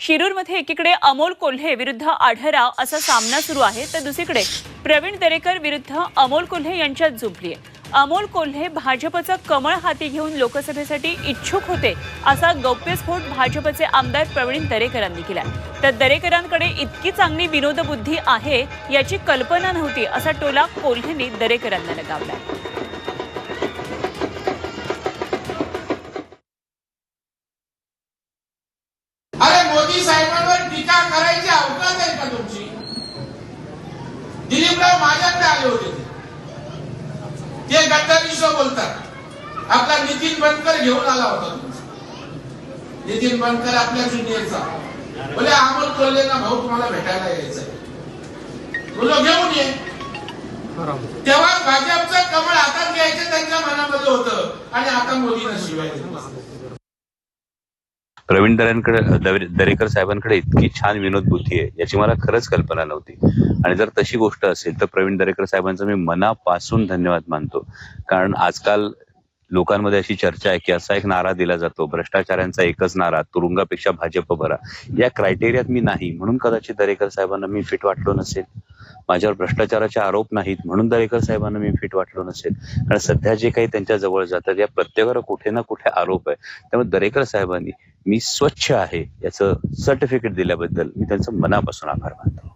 शिरूरमध्ये एकीकडे अमोल कोल्हे विरुद्ध आढराव असा सामना सुरू आहे तर दुसरीकडे प्रवीण दरेकर विरुद्ध अमोल कोल्हे यांच्यात झुंपली आहे. अमोल कोल्हे भाजपचं कमळ हाती घेऊन लोकसभेसाठी इच्छुक होते असा गौप्यस्फोट भाजपचे आमदार प्रवीण दरेकरांनी केला तर दरेकरांकडे इतकी चांगली विनोदबुद्धी आहे याची कल्पना नव्हती असा टोला कोल्हेंनी दरेकरांना लगावला टीका करायची अवकाश आहे का तुमची? दिलीपराव माझ्याकडे आले होते. ते. गद्दारीशो बोलतात. आपला नितीन बनकर घेऊन आला होता नितीन बनकर आपल्या ज्युनियरचा बोले अमोल कोल्हे ना भाऊ तुम्हाला भेटायला यायचं बोलो घेऊन ये. तेव्हा भाजपचं कमळ हातात घ्यायचं त्यांच्या मनामध्ये होतं. आणि आता मोदींना शिवाय. प्रवीण दरेंकडे दरेकर साहेबांकडे इतकी छान विनोद बुद्धी आहे याची मला खरंच कल्पना नव्हती. आणि जर तशी गोष्ट असेल तर प्रवीण दरेकर साहेबांचा मी मनापासून धन्यवाद मानतो. कारण आजकाल लोकांमध्ये अशी चर्चा आहे की असा एक नारा दिला जातो भ्रष्टाचारांचा एकच नारा तुरुंगापेक्षा भाजप भरा. या क्रायटेरियात मी नाही म्हणून कदाचित दरेकर साहेबांना मी फिट वाटलो नसेल. माझ्यावर भ्रष्टाचाराचे आरोप नाहीत म्हणून दरेकर साहेबांना मी फिट वाटलो नसेल. कारण सध्या जे काही त्यांच्या जवळ जातात या प्रत्येकावर कुठे ना कुठे आरोप आहे. त्यामुळे दरेकर साहेबांनी मी स्वच्छ आहे याचं सर्टिफिकेट दिल्याबद्दल मी त्यांचं मनापासून आभार मानतो.